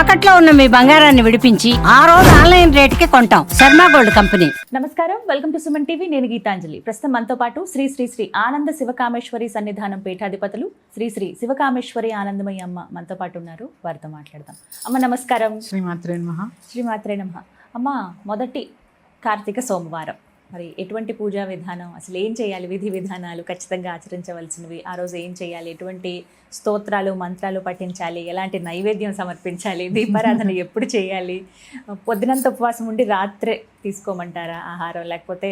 తాకట్లో ఉన్న మీ బంగారాన్ని విడిపించి ఆ రోజు ఆన్లైన్ రేటుకి కొంటాం. Sharma gold company. నమస్కారం. Welcome to Suman TV. నేను గీతాంజలి. ప్రస్తుతం మనతో పాటు శ్రీ శ్రీ శ్రీ ఆనంద శివకామేశ్వరి సన్నిధానం పీఠాధిపతులు శ్రీ శ్రీ శివకామేశ్వరి ఆనందమయ్య అమ్మ మనతో పాటు ఉన్నారు. వారితో మాట్లాడదాం. అమ్మ నమస్కారం. శ్రీమాత్రే నమః. శ్రీమాత్రే నమ. అమ్మ మొదటి కార్తీక సోమవారం. మరి ఎటువంటి పూజా విధానం అసలు ఏం చేయాలి? విధి విధానాలు ఖచ్చితంగా ఆచరించవలసినవి. ఆ రోజు ఏం చేయాలి? ఎటువంటి స్తోత్రాలు మంత్రాలు పఠించాలి? ఎలాంటి నైవేద్యం సమర్పించాలి? దీపారాధన ఎప్పుడు చేయాలి? పొద్దునంత ఉపవాసం ఉండి రాత్రే తీసుకోమంటారా ఆహారం? లేకపోతే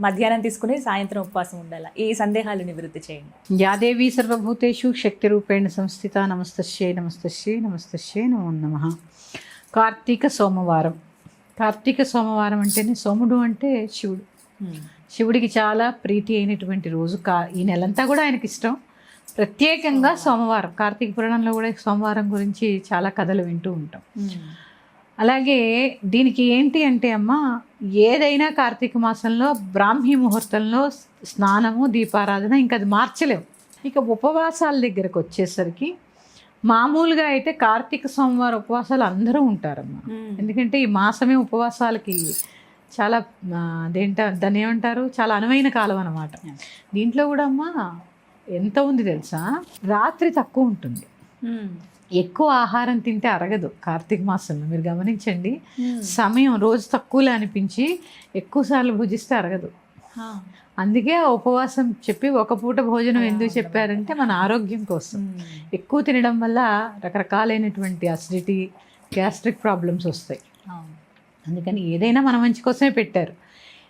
మధ్యాహ్నం తీసుకుని సాయంత్రం ఉపవాసం ఉండాలా? ఈ సందేహాలు నివృత్తి చేయండి. యాదేవి సర్వభూతేషు శక్తి రూపేణ సంస్థిత నమస్తశ్యై నమస్తశ్యై నమస్తశ్యై నమో నమ. కార్తీక సోమవారం. కార్తీక సోమవారం అంటేనే సోముడు అంటే శివుడు. శివుడికి చాలా ప్రీతి అయినటువంటి రోజు కా ఈ నెలంతా కూడా ఆయనకి ఇష్టం. ప్రత్యేకంగా సోమవారం కార్తీక పురాణంలో కూడా సోమవారం గురించి చాలా కథలు వింటూ ఉంటాం. అలాగే దీనికి ఏంటి అంటే అమ్మ ఏదైనా కార్తీక మాసంలో బ్రాహ్మీ ముహూర్తంలో స్నానము దీపారాధన ఇంకా అది మార్చలేము ఇక ఉపవాసాల దగ్గరకు వచ్చేసరికి మామూలుగా అయితే కార్తీక సోమవారం ఉపవాసాలు అందరూ ఉంటారమ్మా. ఎందుకంటే ఈ మాసమే ఉపవాసాలకి చాలా అదేంట దాన్ని ఏమంటారు? చాలా అనువైన కాలం అన్నమాట. దీంట్లో కూడా అమ్మా ఎంత ఉంది తెలుసా? రాత్రి తక్కువ ఉంటుంది. ఎక్కువ ఆహారం తింటే అరగదు కార్తీక మాసంలో. మీరు గమనించండి. సమయం రోజు తక్కువలో అనిపించి ఎక్కువసార్లు భుజిస్తే అరగదు. అందుకే ఆ ఉపవాసం చెప్పి ఒక పూట భోజనం ఎందుకు చెప్పారంటే మన ఆరోగ్యం కోసం. ఎక్కువ తినడం వల్ల రకరకాలైనటువంటి అసిడిటీ గ్యాస్ట్రిక్ ప్రాబ్లమ్స్ వస్తాయి. అందుకని ఏదైనా మన మంచి కోసమే పెట్టారు.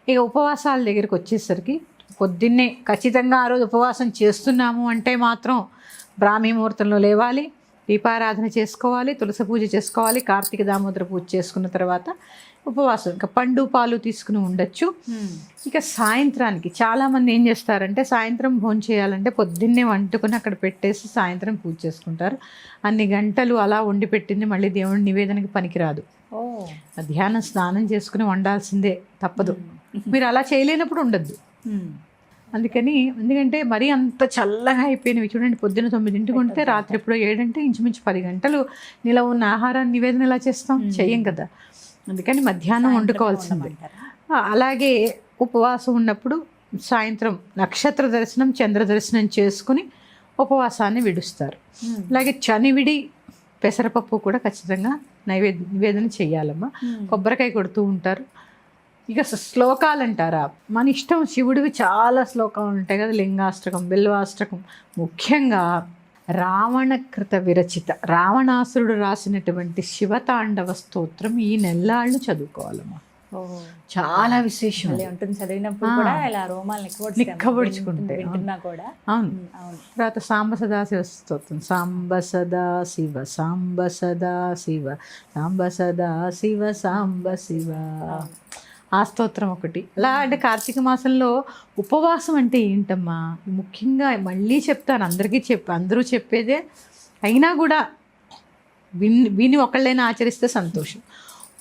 ఇక ఉపవాసాల దగ్గరికి వచ్చేసరికి పొద్దున్నే ఖచ్చితంగా ఆ రోజు ఉపవాసం చేస్తున్నాము అంటే మాత్రం బ్రాహ్మీ ముహూర్తంలో లేవాలి. దీపారాధన చేసుకోవాలి తులసి పూజ చేసుకోవాలి కార్తీక దామోదర పూజ చేసుకున్న తర్వాత ఉపవాసం ఇంకా పండు పాలు తీసుకుని ఉండొచ్చు. ఇక సాయంత్రానికి చాలామంది ఏం చేస్తారంటే సాయంత్రం భోజనం చేయాలంటే పొద్దున్నే వండుకొని అక్కడ పెట్టేసి సాయంత్రం పూజ చేసుకుంటారు. అన్ని గంటలు అలా వండి పెట్టింది మళ్ళీ దేవుడి నివేదనకి పనికిరాదు. మధ్యాహ్నం స్నానం చేసుకుని వండాల్సిందే తప్పదు. మీరు అలా చేయలేనప్పుడు ఉండద్దు. అందుకని ఎందుకంటే మరీ అంత చల్లగా అయిపోయినవి. చూడండి పొద్దున్న తొమ్మిదింటికి ఉంటే రాత్రి ఎప్పుడో ఏడంటే ఇంచుమించు పది గంటలు నిలవ ఉన్న ఆహారాన్ని నివేదన ఎలా చేస్తాం? చెయ్యం కదా. అందుకని మధ్యాహ్నం వండుకోవాల్సిందే. అలాగే ఉపవాసం ఉన్నప్పుడు సాయంత్రం నక్షత్ర దర్శనం చంద్ర దర్శనం చేసుకుని ఉపవాసాన్ని విడుస్తారు. అలాగే చనివిడి పెసరపప్పు కూడా ఖచ్చితంగా నైవేద్య నివేదన చేయాలమ్మా కొబ్బరికాయ కొడుతూ ఉంటారు. ఇక శ్లోకాలు అంటారా మన ఇష్టం శివుడివి చాలా శ్లోకాలు ఉంటాయి కదా లింగాష్టకం బిల్వాష్టకం. ముఖ్యంగా రావణకృత విరచిత రావణాసురుడు రాసినటువంటి శివతాండవ స్తోత్రం ఈ నెల్లాళ్ళు చదువుకోవాలమ్మా. చాలా విశేషం. ఉంటుంది. చదివినప్పుడు. కూడా ఇలా రోమాలు కూడా. అవును. తర్వాత సాంబ సదా శివ స్తోత్రం. సాంబ సదా శివ సాంబ సదా శివ సాంబ సదా శివ సాంబ శివ. ఆ స్తోత్రం ఒకటి. అలా అంటే కార్తీక మాసంలో ఉపవాసం అంటే ఏంటమ్మా? ముఖ్యంగా మళ్ళీ చెప్తాను అందరికీ చెప్ప అందరూ చెప్పేదే అయినా కూడా విన్ విని ఒకళ్ళైనా ఆచరిస్తే సంతోషం.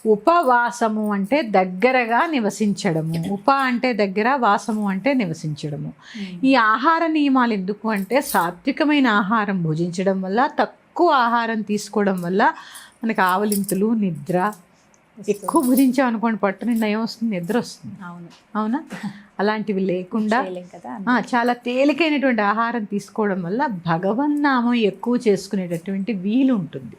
ఉపవాసము అంటే దగ్గరగా నివసించడము. ఉప అంటే దగ్గర వాసము అంటే నివసించడము. ఈ ఆహార నియమాలు ఎందుకు అంటే సాత్వికమైన ఆహారం భుజించడం వల్ల తక్కువ ఆహారం తీసుకోవడం వల్ల మనకి ఆవలింతలు నిద్ర ఎక్కువ భుజించాం అనుకోండి పట్టు నిండా ఏమొస్తుంది నిద్ర వస్తుంది. అవును. అవునా? అలాంటివి లేకుండా చాలా తేలికైనటువంటి ఆహారం తీసుకోవడం వల్ల భగవన్నామం ఎక్కువ చేసుకునేటటువంటి వీలు ఉంటుంది.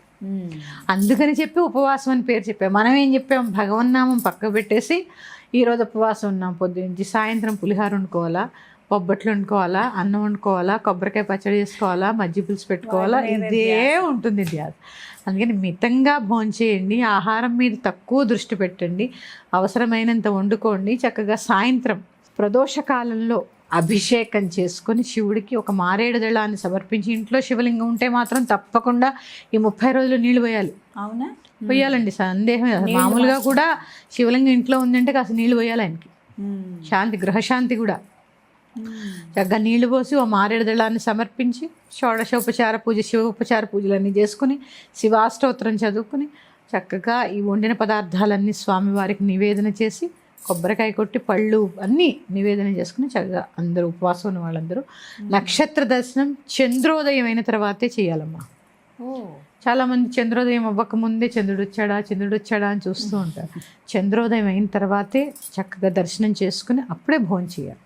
అందుకని చెప్పి ఉపవాసం అని పేరు చెప్పాం. మనం ఏం చెప్పాం? భగవన్నామం పక్క పెట్టేసి ఈరోజు ఉపవాసం ఉన్నాం పొద్దునుంచి సాయంత్రం పులిహార వండుకోవాలా? బొబ్బట్లు వండుకోవాలా అన్నం వండుకోవాలా కొబ్బరికాయ పచ్చడి చేసుకోవాలా మజ్జి పులుసు పెట్టుకోవాలా ఇదే ఉంటుంది ధ్యాస. అందుకని మితంగా భోంచేయండి ఆహారం మీద తక్కువ దృష్టి పెట్టండి అవసరమైనంత వండుకోండి చక్కగా సాయంత్రం ప్రదోష కాలంలో అభిషేకం చేసుకొని శివుడికి ఒక మారేడు దళాన్ని సమర్పించి ఇంట్లో శివలింగం ఉంటే మాత్రం తప్పకుండా ఈ ముప్పై రోజులు నీళ్ళు పోయాలి. అవునా? పోయాలండి సందేహం. మామూలుగా కూడా శివలింగం ఇంట్లో ఉందంటే కాస్త నీళ్ళు పోయాలి ఆయనకి. శాంతి గృహశాంతి కూడా. చక్కగా నీళ్ళు పోసి ఓ మారేడు దళాన్ని సమర్పించి షోడశోపచార పూజ శివ ఉపచార పూజలన్నీ చేసుకుని శివాష్టోత్తరం చదువుకుని చక్కగా ఈ వండిన పదార్థాలన్నీ స్వామివారికి నివేదన చేసి కొబ్బరికాయ కొట్టి పళ్ళు అన్నీ నివేదన చేసుకుని చక్కగా అందరూ ఉపవాసం ఉన్న వాళ్ళందరూ నక్షత్ర దర్శనం చంద్రోదయం అయిన తర్వాతే చేయాలమ్మా. చాలామంది చంద్రోదయం అవ్వక ముందే చంద్రుడు వచ్చాడా చంద్రుడు వచ్చాడా అని చూస్తూ ఉంటారు. చంద్రోదయం అయిన తర్వాతే చక్కగా దర్శనం చేసుకుని అప్పుడే భోజనం చేయాలి.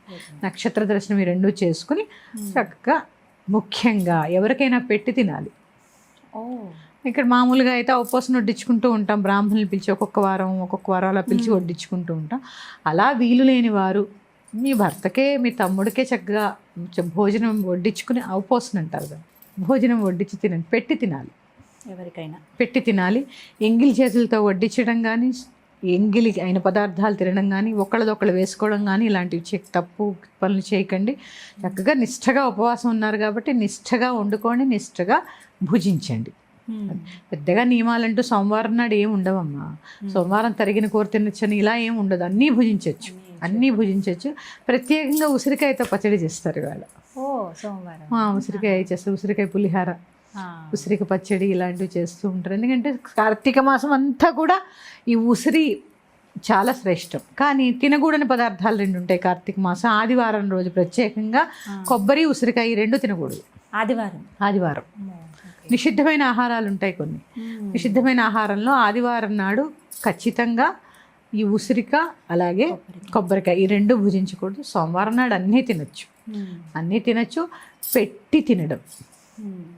నక్షత్ర దర్శనం ఈ రెండు చేసుకుని చక్కగా ముఖ్యంగా ఎవరికైనా పెట్టి తినాలి. ఇక్కడ మామూలుగా అయితే ఉపవాసం వడ్డించుకుంటూ ఉంటాం. బ్రాహ్మణులు పిలిచి ఒక్కొక్క వారం ఒక్కొక్క వారం అలా పిలిచి వడ్డించుకుంటూ ఉంటాం. అలా వీలు లేని వారు మీ భర్తకే మీ తమ్ముడికే చక్కగా భోజనం వడ్డించుకుని ఉపవాసం అంటారు కదా. భోజనం వడ్డించి తినండి. పెట్టి తినాలి. ఎవరికైనా. పెట్టి తినాలి. ఎంగిలి చేతులతో వడ్డించడం కానీ ఎంగిలి అయిన పదార్థాలు తినడం కానీ ఒకళ్ళదొకళ్ళు వేసుకోవడం కానీ ఇలాంటివి చే తప్పు పనులు చేయకండి. చక్కగా నిష్ఠగా ఉపవాసం ఉన్నారు కాబట్టి నిష్ఠగా వండుకోండి నిష్ఠగా భుజించండి. పెద్దగా నియమాలంటూ సోమవారం నాడు ఏమి ఉండవమ్మా. సోమవారం తరిగిన కూర తినొచ్చని ఇలా ఏం ఉండదు. అన్నీ భుజించవచ్చు అన్నీ భుజించవచ్చు ప్రత్యేకంగా ఉసిరికాయతో పచ్చడి చేస్తారు ఇవాళ. ఓ సోమవారం. ఆ, ఉసిరికాయ చేస్తారు. ఉసిరికాయ పులిహార. ఉసిరిక పచ్చడి ఇలాంటివి చేస్తూ ఉంటారు. ఎందుకంటే కార్తీక మాసం అంతా కూడా ఈ ఉసిరి చాలా శ్రేష్టం. కానీ తినకూడని పదార్థాలు రెండు ఉంటాయి కార్తీక మాసం. ఆదివారం రోజు ప్రత్యేకంగా కొబ్బరి ఉసిరికాయ ఈ రెండు తినకూడదు. ఆదివారం. ఆదివారం. నిషిద్ధమైన ఆహారాలు ఉంటాయి కొన్ని. నిషిద్ధమైన ఆహారంలో ఆదివారం నాడు ఖచ్చితంగా ఈ ఉసిరిక అలాగే కొబ్బరికాయ. ఈ రెండు భుజించకూడదు. సోమవారం నాడు అన్నీ తినొచ్చు. అన్నీ తినొచ్చు. పెట్టి తినడం.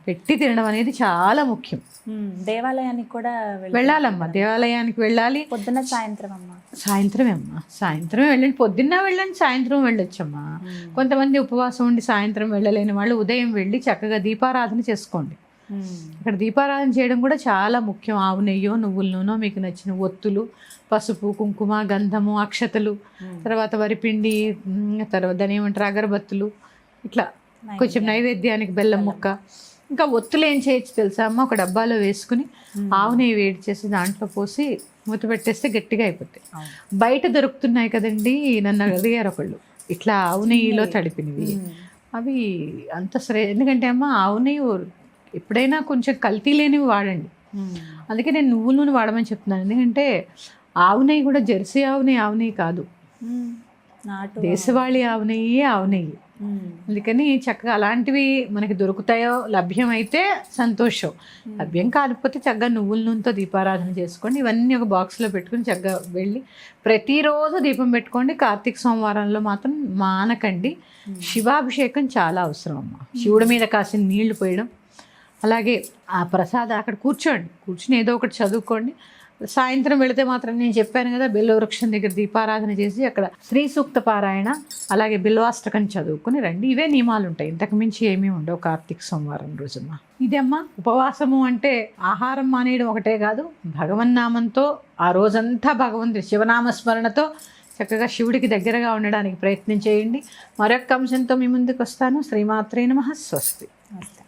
పెట్టి తినడం అనేది చాలా ముఖ్యం. మ్మ్. దేవాలయానికి కూడా? వెళ్ళాలమ్మా. దేవాలయానికి వెళ్ళాలి. పొద్దున సాయంత్రం అమ్మ. సాయంత్రమే అమ్మా. సాయంత్రం వెళ్ళండి. పొద్దున్న వెళ్ళండి సాయంత్రం వెళ్ళొచ్చమ్మా. కొంతమంది ఉపవాసం ఉండి సాయంత్రం వెళ్ళలేని వాళ్ళు ఉదయం వెళ్ళి చక్కగా దీపారాధన చేసుకోండి. ఇక్కడ దీపారాధన చేయడం కూడా చాలా ముఖ్యం. ఆవు నెయ్యో నువ్వుల నూనె మీకు నచ్చిన ఒత్తులు పసుపు కుంకుమ గంధము అక్షతలు తర్వాత వరిపిండి తర్వాత దాని ఏమంటారు? అగరబత్తులు ఇట్లా కొంచెం నైవేద్యానికి బెల్లం ముక్క. ఇంకా ఒత్తులు ఏం చేయొచ్చు తెలుసా? అమ్మ ఒక డబ్బాలో వేసుకుని ఆవు నెయ్యి వేడి చేసి దాంట్లో పోసి మూత పెట్టేస్తే గట్టిగా అయిపోతాయి. బయట దొరుకుతున్నాయి కదండి నన్ను అడిగారు ఒకళ్ళు. ఇట్లా ఆవు నెయ్యిలో తడిపినవి. అవి అంత శ్రే ఎందుకంటే అమ్మ ఆవు నెయ్యి ఎప్పుడైనా కొంచెం కల్తీ లేనివి వాడండి. అందుకే నేను నువ్వుల నూనె వాడమని చెప్తున్నాను. ఎందుకంటే ఆవు నెయ్యి కూడా జెర్సీ ఆవు నెయ్యి ఆవు నెయ్యి కాదు. దేశవాళీ ఆవు నెయ్యి ఆవు నెయ్యి. అందుకని చక్కగా అలాంటివి మనకి దొరుకుతాయో లభ్యమైతే సంతోషం. లభ్యం కాకపోతే చక్కగా నువ్వుల నూనెతో దీపారాధన చేసుకోండి. ఇవన్నీ ఒక బాక్స్లో పెట్టుకుని చక్కగా వెళ్ళి ప్రతిరోజు దీపం పెట్టుకోండి. కార్తీక సోమవారంలో మాత్రం మానకండి. శివాభిషేకం చాలా అవసరం అమ్మ. శివుడి మీద కాసిన నీళ్ళు పోయడం. అలాగే ఆ ప్రసాదం అక్కడ కూర్చోండి. కూర్చుని ఏదో ఒకటి చదువుకోండి. సాయంత్రం వెళితే మాత్రం నేను చెప్పాను కదా బిల్వవృక్షం దగ్గర దీపారాధన చేసి అక్కడ శ్రీ సూక్త పారాయణ అలాగే బిల్వాష్టకం చదువుకుని రండి. ఇవే నియమాలు ఉంటాయి. ఇంతకు మించి ఏమీ ఉండవు కార్తీక సోమవారం రోజున. ఇదమ్మా ఉపవాసము అంటే ఆహారం మానేయడం ఒకటే కాదు భగవన్నామంతో ఆ రోజంతా భగవంతుడి శివనామ స్మరణతో చక్కగా శివుడికి దగ్గరగా ఉండడానికి ప్రయత్నం చేయండి. మరొక అంశంతో మీ ముందుకు వస్తాను. శ్రీమాత్రే నమ. స్వస్తి. నమస్తే